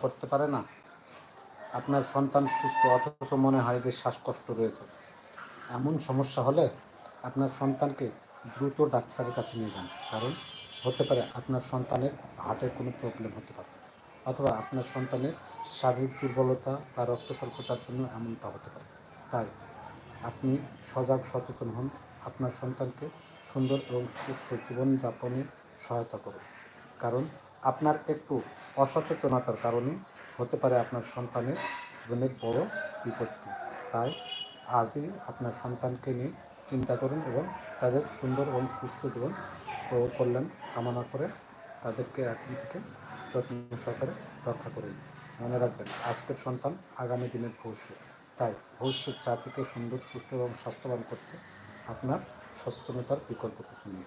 করতে পারে না। আপনার সন্তান সুস্থ, অথচ মনে হয় যে শ্বাসকষ্ট রয়েছে। এমন সমস্যা হলে আপনার সন্তানকে দ্রুত ডাক্তারের কাছে নিয়ে যান। কারণ হতে পারে আপনার সন্তানের হার্টের কোনো প্রবলেম হতে পারে। অথবা আপনার সন্তানের শারীরিক দুর্বলতা বা রক্ত স্বল্পতার জন্য এমনটা হতে পারে। তাই আপনি সজাগ, সচেতন হন। আপনার সন্তানকে সুন্দর এবং সুস্থ জীবনযাপনে সহায়তা করুন। কারণ আপনার একটু অসচেতনতার কারণে হতে পারে আপনার সন্তানের জীবনের বড় বিপত্তি। তাই আজই আপনার সন্তানকে নিয়ে চিন্তা করুন এবং তাদের সুন্দর এবং সুস্থ জীবন কল্যাণ কামনা করে তাদেরকে এখন থেকে যত্ন সহকারে রক্ষা করুন। মনে রাখবেন, আজকের সন্তান আগামী দিনের ভবিষ্যৎ। তাই ভবিষ্যৎ জাতিকে সুন্দর, সুস্থ এবং স্বাস্থ্যবান করতে আপনার সচেতনতার বিকল্প কিছু নেই।